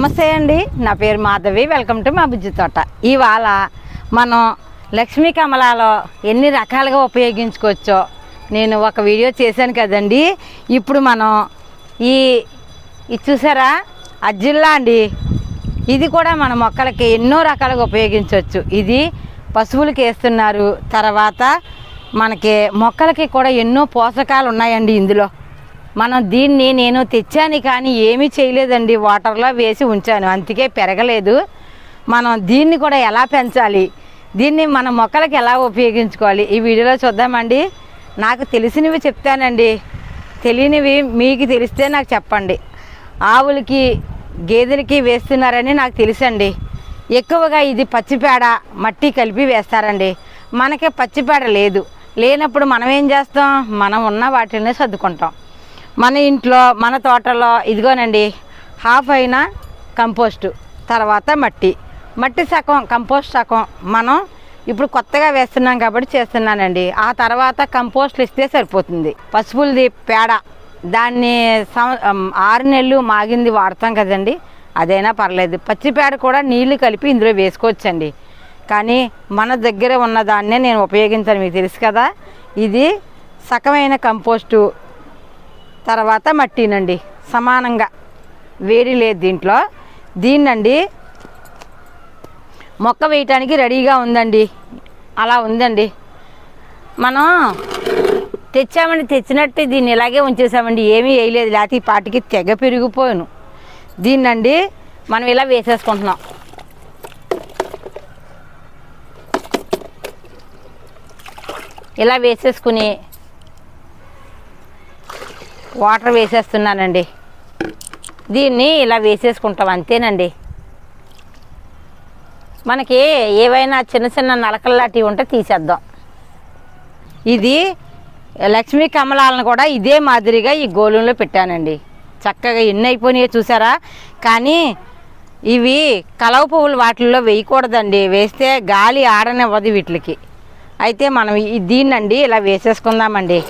నమస్తే అండి. నా పేరు మాధవి. వెల్కమ్ టు మా బుజ్జి తోట. ఇవాళ మనం లక్ష్మీ కమలాలో ఎన్ని రకాలుగా ఉపయోగించుకోవచ్చో నేను ఒక వీడియో చేశాను కదండి. ఇప్పుడు మనం ఈ ఇది చూసారా? అజ్జిల్లా అండి. ఇది కూడా మన మొక్కలకి ఎన్నో రకాలుగా ఉపయోగించవచ్చు. ఇది పశువులకి వేస్తున్నారు. తర్వాత మనకి మొక్కలకి కూడా ఎన్నో పోషకాలు ఉన్నాయండి ఇందులో. మనం దీన్ని నేను తెచ్చాను కానీ ఏమీ చేయలేదండి. వాటర్లో వేసి ఉంచాను. అందుకే పెరగలేదు. మనం దీన్ని కూడా ఎలా పెంచాలి? దీన్ని మన మొక్కలకి ఎలా ఉపయోగించుకోవాలి? ఈ వీడియోలో చూద్దామండి. నాకు తెలిసినవి చెప్తానండి. తెలియనివి మీకు తెలిస్తే నాకు చెప్పండి. ఆవులకి గేదెలకి వేస్తున్నారని నాకు తెలుసండి. ఎక్కువగా ఇది పచ్చిపేడ మట్టి కలిపి వేస్తారండి. మనకి పచ్చిపేడ లేదు. లేనప్పుడు మనం ఏం చేస్తాం? మనం ఉన్న వాటిని సర్దుకుంటాం. మన ఇంట్లో మన తోటలో ఇదిగోనండి హాఫ్ అయిన కంపోస్టు తర్వాత మట్టి. మట్టి సగం కంపోస్ట్ సగం మనం ఇప్పుడు కొత్తగా వేస్తున్నాం కాబట్టి చేస్తున్నానండి. ఆ తర్వాత కంపోస్ట్లు ఇస్తే సరిపోతుంది. పసుపులది పేడ దాన్ని ఆరు నెలలు మాగింది వాడతాం కదండి. అదైనా పర్లేదు. పచ్చి పేడ కూడా నీళ్ళు కలిపి ఇందులో వేసుకోవచ్చండి. కానీ మన దగ్గర ఉన్న దాన్నే నేను ఉపయోగించాను మీకు తెలుసు కదా. ఇది సకమైన కంపోస్టు. తర్వాత మట్టినండి. సమానంగా. వేడి లేదు దీంట్లో. దీన్నండి మొక్క వేయటానికి రెడీగా ఉందండి. అలా ఉందండి. మనం తెచ్చామండి. తెచ్చినట్టు దీన్ని ఇలాగే ఉంచేసామండి. ఏమీ వేయలేదు. లేకపోతే ఈ పాటికి తెగ పెరిగిపోయాను. దీన్నండి మనం ఇలా వేసేసుకుంటున్నాం. ఇలా వేసేసుకుని వాటర్ వేసేస్తున్నానండి. దీన్ని ఇలా వేసేసుకుంటాం అంతేనండి. మనకి ఏవైనా చిన్న చిన్న నలకలు లాంటివి ఉంటే తీసేద్దాం. ఇది లక్ష్మీ కమలాలను కూడా ఇదే మాదిరిగా ఈ గోళంలో పెట్టానండి. చక్కగా ఎన్ని అయిపోయినాయో చూసారా? కానీ ఇవి కలవ పువ్వులు వాటిల్లో వేయకూడదండి. వేస్తే గాలి ఆడనివ్వదు వీటికి. అయితే మనం దీన్నండి ఇలా వేసేసుకుందామండి.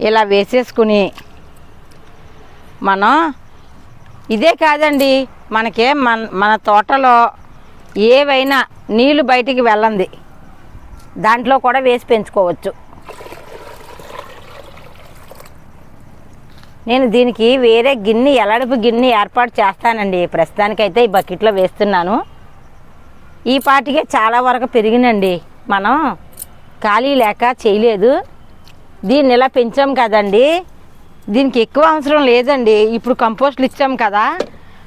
ఇలా వేసేసుకుని మనం ఇదే కాదండి మనకే మన మన తోటలో ఏవైనా నీళ్ళు బయటికి వెళ్ళంది. దాంట్లో కూడా వేసి పెంచుకోవచ్చు. నేను దీనికి వేరే గిన్నె ఎలడుపు గిన్నె ఏర్పాటు చేస్తానండి. ప్రస్తుతానికైతే ఈ బకెట్లో వేస్తున్నాను. ఈ పాటికే చాలా వరకు పెరిగినండి. మనం ఖాళీ లేక చేయలేదు. దీన్ని ఇలా పెంచాం కదండి. దీనికి ఎక్కువ అవసరం లేదండి. ఇప్పుడు కంపోస్ట్లు ఇచ్చాం కదా.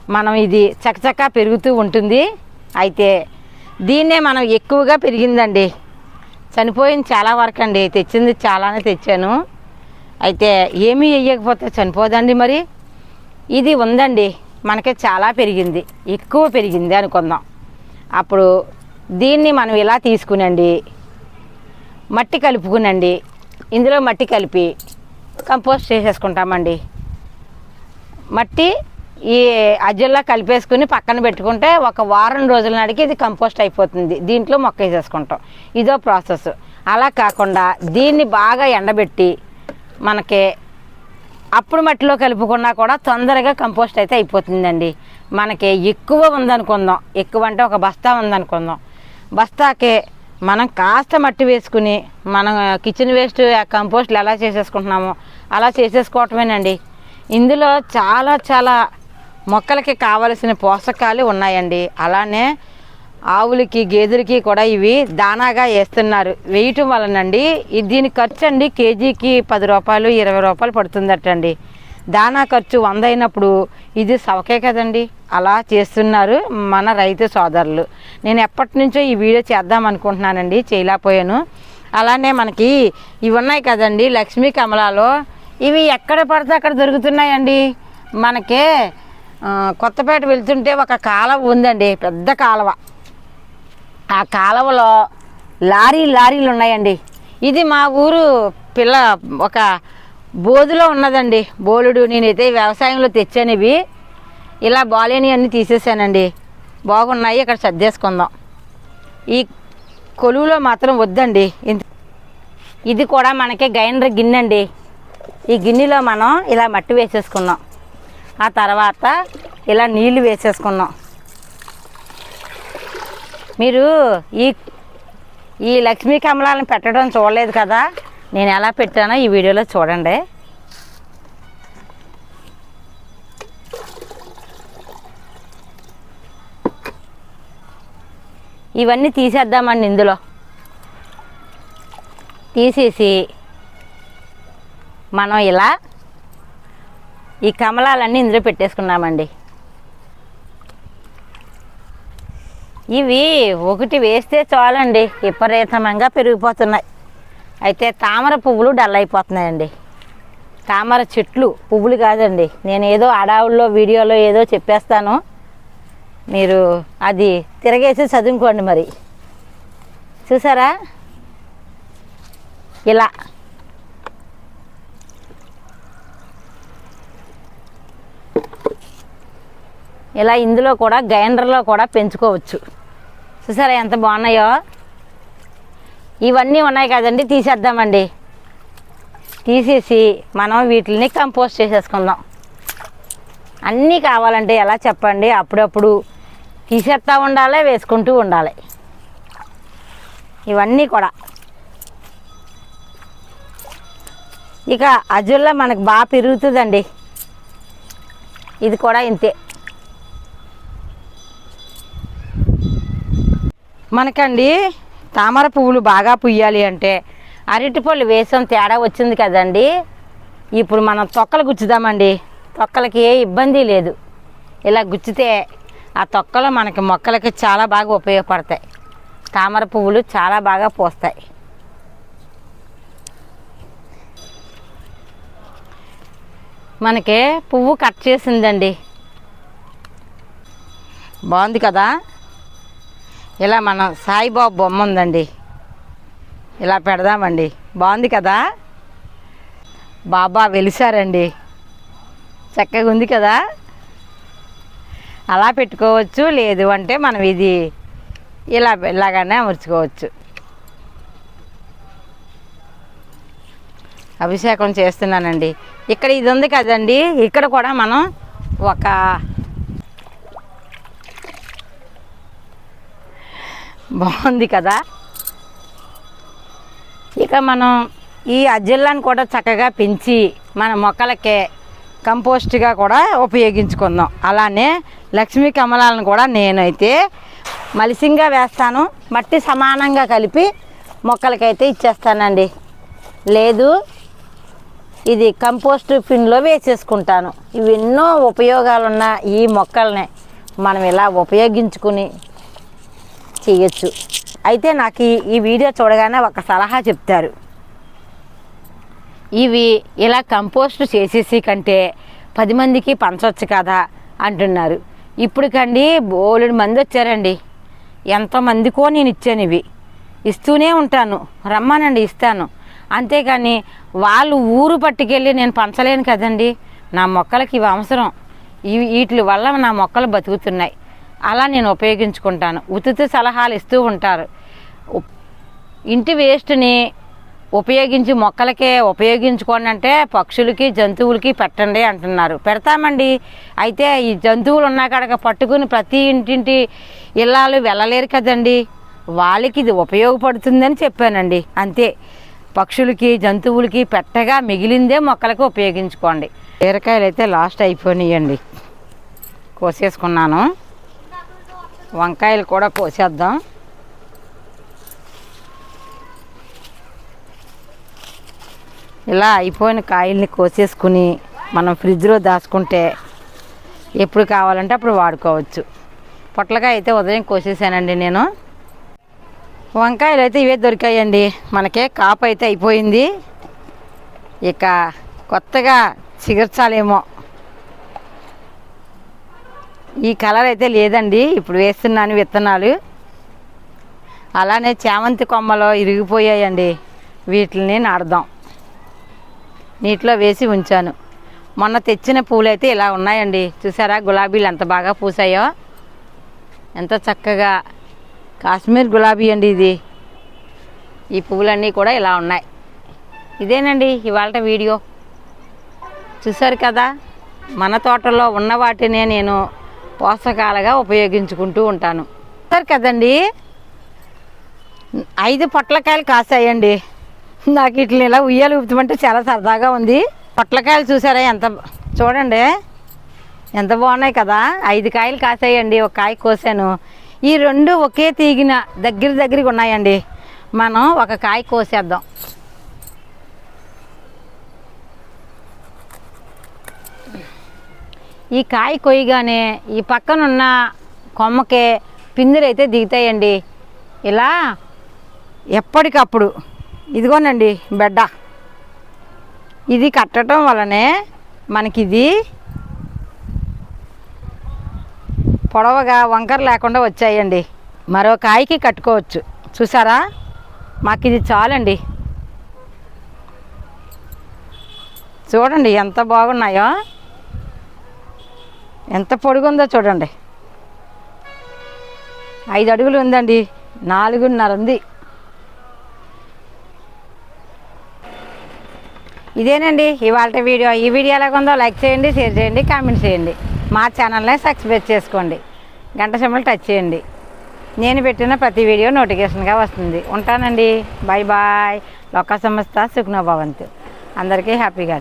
మనం ఇది చకచకా పెరుగుతూ ఉంటుంది. అయితే దీన్నే మనం ఎక్కువగా పెరిగిందండి. చనిపోయింది చాలా వరకు అండి. తెచ్చింది చాలానే తెచ్చాను. అయితే ఏమీ వేయకపోతే చనిపోదండి మరి. ఇది ఉందండి. మనకి చాలా పెరిగింది. ఎక్కువ పెరిగింది అనుకుందాం. అప్పుడు దీన్ని మనం ఇలా తీసుకునండి. మట్టి కలుపుకునండి. ఇందులో మట్టి కలిపి కంపోస్ట్ చేసేసుకుంటామండి. మట్టి ఈ అజ్జల్లా కలిపేసుకుని పక్కన పెట్టుకుంటే ఒక వారం రోజుల నాటికి ఇది కంపోస్ట్ అయిపోతుంది. దీంట్లో మొక్క వేసేసుకుంటాం. ఇదో ప్రాసెస్. అలా కాకుండా దీన్ని బాగా ఎండబెట్టి మనకి అప్పుడు మట్టిలో కలుపుకున్నా కూడా తొందరగా కంపోస్ట్ అయితే అయిపోతుందండి. మనకి ఎక్కువ ఉందనుకుందాం. ఎక్కువ అంటే ఒక బస్తా ఉందనుకుందాం. బస్తాకే మనం కాస్త మట్టి వేసుకుని మనం కిచెన్ వేస్ట్ కంపోస్ట్లు ఎలా చేసేసుకుంటున్నామో అలా చేసేసుకోవటమేనండి. ఇందులో చాలా చాలా మొక్కలకి కావలసిన పోషకాలు ఉన్నాయండి. అలానే ఆవులకి గేదెలకి కూడా ఇవి దానాగా వేస్తున్నారు. వేయటం వలనండి దీని ఖర్చు అండి కేజీకి పది రూపాయలు ఇరవై రూపాయలు పడుతుందటండి. దానా ఖర్చు వంద అయినప్పుడు ఇది సవకే కదండి. అలా చేస్తున్నారు మన రైతు సోదరులు. నేను ఎప్పటి నుంచో ఈ వీడియో చేద్దాం అనుకుంటున్నానండి. చేయలేకపోయాను. అలానే మనకి ఇవి ఉన్నాయి కదండి. లక్ష్మీ కమలాలో ఇవి ఎక్కడ పడితే అక్కడ దొరుకుతున్నాయండి. మనకే కొత్తపేట వెళ్తుంటే ఒక కాలువ ఉందండి. పెద్ద కాలువ. ఆ కాలువలో లారీ లారీలు ఉన్నాయండి. ఇది మా ఊరు పిల్ల ఒక బోధులో ఉన్నదండి. బోలుడు నేనైతే వ్యవసాయంలో తెచ్చానివి. ఇలా బాలేని అన్నీ తీసేసానండి. బాగున్నాయి ఇక్కడ సర్దేసుకుందాం. ఈ కొలువులో మాత్రం వద్దండి. ఇది కూడా మనకి గైనర్ గిన్నె అండి ఈ గిన్నెలో మనం ఇలా మట్టి వేసేసుకున్నాం. ఆ తర్వాత ఇలా నీళ్ళు వేసేసుకున్నాం. మీరు ఈ ఈ లక్ష్మీ కమలాలను పెట్టడం చూడలేదు కదా? నేను ఎలా పెట్టానో ఈ వీడియోలో చూడండి. ఇవన్నీ తీసేద్దామండి ఇందులో. తీసేసి మనం ఇలా ఈ కమలాలన్నీ ఇందులో పెట్టేసుకున్నామండి. ఇవి ఒకటి వేస్తే చాలండి. విపరీతంగా పెరిగిపోతున్నాయి. అయితే తామర పువ్వులు డల్ అయిపోతున్నాయండి. తామర చెట్లు పువ్వులు కాదండి. నేను ఏదో అడావుల్లో వీడియోలో ఏదో చెప్పేస్తాను. మీరు అది తిరగేసి చదువుకోండి మరి. చూసారా? ఇలా. ఇలా ఇందులో కూడా గ్రైండర్లో కూడా పెంచుకోవచ్చు. చూసారా ఎంత బాగున్నాయో? ఇవన్నీ ఉన్నాయి కదండి తీసేద్దామండి. తీసేసి మనం వీటిని కంపోస్ట్ చేసేసుకుందాం. అన్నీ కావాలంటే ఎలా చెప్పండి? అప్పుడప్పుడు తీసేస్తూ ఉండాలి వేసుకుంటూ ఉండాలి. ఇవన్నీ కూడా. ఇక అజుల్లో మనకు బాగా పెరుగుతుందండి. ఇది కూడా ఇంతే. మనకండి తామర పువ్వులు బాగా పుయ్యాలి అంటే అరటిపళ్ళు వేసాం తేడా వచ్చింది కదండి. ఇప్పుడు మనం తొక్కలు గుచ్చుదామండి. తొక్కలకి ఏ ఇబ్బంది లేదు. ఇలా గుచ్చితే ఆ తొక్కలు మనకి మొక్కలకి చాలా బాగా ఉపయోగపడతాయి. తామర పువ్వులు చాలా బాగా పూస్తాయి. మనకి పువ్వు కట్ చేసిందండి. బాగుంది కదా? ఇలా మనం సాయిబాబు బొమ్మ ఉందండి. ఇలా పెడదామండి. బాగుంది కదా? బాబా వెలిసారండి. చక్కగా ఉంది కదా? అలా పెట్టుకోవచ్చు. లేదు అంటే మనం ఇది ఇలా ఇలాగానే అమర్చుకోవచ్చు. అభిషేకం చేస్తున్నానండి. ఇక్కడ ఇది ఉంది కదండి. ఇక్కడ కూడా మనం ఒక బాగుంది కదా? ఇక మనం ఈ అజ్జిల్లాన్ని కూడా చక్కగా పెంచి మన మొక్కలకే కంపోస్ట్గా కూడా ఉపయోగించుకుందాం. అలానే లక్ష్మీ కమలాలను కూడా నేనైతే మలిసింగా వేస్తాను. మట్టి సమానంగా కలిపి మొక్కలకైతే ఇచ్చేస్తానండి. లేదు ఇది కంపోస్ట్ పిన్లో వేసేసుకుంటాను. ఇవి ఎన్నో ఉపయోగాలున్న ఈ మొక్కల్ని మనం ఇలా ఉపయోగించుకుని చేయొచ్చు. అయితే నాకు ఈ వీడియో చూడగానే ఒక సలహా చెప్తారు. ఇవి ఇలా కంపోస్ట్ చేసేసి కంటే పది మందికి పంచవచ్చు కదా అంటున్నారు. ఇప్పటికండి బోలెడు మంది వచ్చారండి. ఎంతమందికో నేను ఇచ్చాను ఇవి. ఇస్తూనే ఉంటాను. రమ్మానండి ఇస్తాను. అంతేకాని వాళ్ళు ఊరు పట్టుకెళ్ళి నేను పంచలేను కదండి. నా మొక్కలకి ఇవి అవసరం. ఇవి వీటి వల్ల నా మొక్కలు బతుకుతున్నాయి. అలా నేను ఉపయోగించుకుంటాను. ఉచిత సలహాలు ఇస్తూ ఉంటారు. ఇంటి వేస్ట్ని ఉపయోగించి మొక్కలకే ఉపయోగించుకోండి అంటే పక్షులకి జంతువులకి పెట్టండి అంటున్నారు. పెడతామండి. అయితే ఈ జంతువులు ఉన్న పట్టుకుని ప్రతి ఇంటింటి ఇళ్ళాలు వెళ్ళలేరు కదండి. వాళ్ళకి ఇది ఉపయోగపడుతుందని చెప్పానండి. అంతే. పక్షులకి జంతువులకి పెట్టగా మిగిలిందే మొక్కలకు ఉపయోగించుకోండి. బీరకాయలు అయితే లాస్ట్ అయిపోయినాయండి. కోసేసుకున్నాను. వంకాయలు కూడా కోసేద్దాం. ఇలా అయిపోయిన కాయల్ని కోసేసుకుని మనం ఫ్రిడ్జ్లో దాచుకుంటే ఎప్పుడు కావాలంటే అప్పుడు వాడుకోవచ్చు. పొట్లకాయ అయితే ఉదయం కోసేసానండి నేను. వంకాయలు అయితే ఇవే దొరికాయండి. మనకే కాపు అయితే అయిపోయింది. ఇక కొత్తగా చిగుర్చాలేమో. ఈ కలర్ అయితే లేదండి. ఇప్పుడు వేస్తున్నాను విత్తనాలు. అలానే చామంతి కొమ్మలు ఇరిగిపోయాయండి. వీటిని నాడదాం నీటిలో వేసి ఉంచాను. మొన్న తెచ్చిన పూలు అయితే ఇలా ఉన్నాయండి. చూసారా? గులాబీలు ఎంత బాగా పూసాయో. ఎంత చక్కగా. కాశ్మీర్ గులాబీ అండి ఇది. ఈ పువ్వులన్నీ కూడా ఇలా ఉన్నాయి. ఇదేనండి ఇవాళ వీడియో. చూసారు కదా? మన తోటలో ఉన్న వాటినే నేను పోషకాలుగా ఉపయోగించుకుంటూ ఉంటాను. సరే కదండి? ఐదు పొట్లకాయలు కాసాయండి. నాకు ఇట్లా ఇలా ఉయ్యాలు ఊపుతామంటే చాలా సరదాగా ఉంది. పొట్లకాయలు చూసారా ఎంత చూడండి. ఎంత బాగున్నాయి కదా. ఐదు కాయలు కాసాయండి ఒక కాయ కోసాను. ఈ రెండు ఒకే తీగిన దగ్గర దగ్గరికి ఉన్నాయండి. మనం ఒక కాయ కోసేద్దాం. ఈ కాయ కొయ్యగానే ఈ పక్కనున్న కొమ్మకే పిందులు అయితే దిగుతాయండి. ఇలా ఎప్పటికప్పుడు. ఇదిగోనండి బెడ్డ. ఇది కట్టడం వలనే మనకిది పొడవగా వంకర లేకుండా వచ్చాయండి. మరో కాయకి కట్టుకోవచ్చు. చూసారా? మాకు ఇది చాలండి. చూడండి ఎంత బాగున్నాయో. ఎంత పొడుగుందో చూడండి. ఐదు అడుగులు ఉందండి. నాలుగున్నర ఉంది. ఇదేనండి ఇవాళ వీడియో. ఈ వీడియో ఎలాగుందో లైక్ చేయండి షేర్ చేయండి కామెంట్ చేయండి. మా ఛానల్ని సబ్స్క్రైబ్ చేసుకోండి. గంట సింబల్ టచ్ చేయండి. నేను పెట్టిన ప్రతి వీడియో నోటిఫికేషన్గా వస్తుంది. ఉంటానండి. Bye bye. లోక సంస్థ సుఖ్నోభవంతు అందరికీ హ్యాపీగా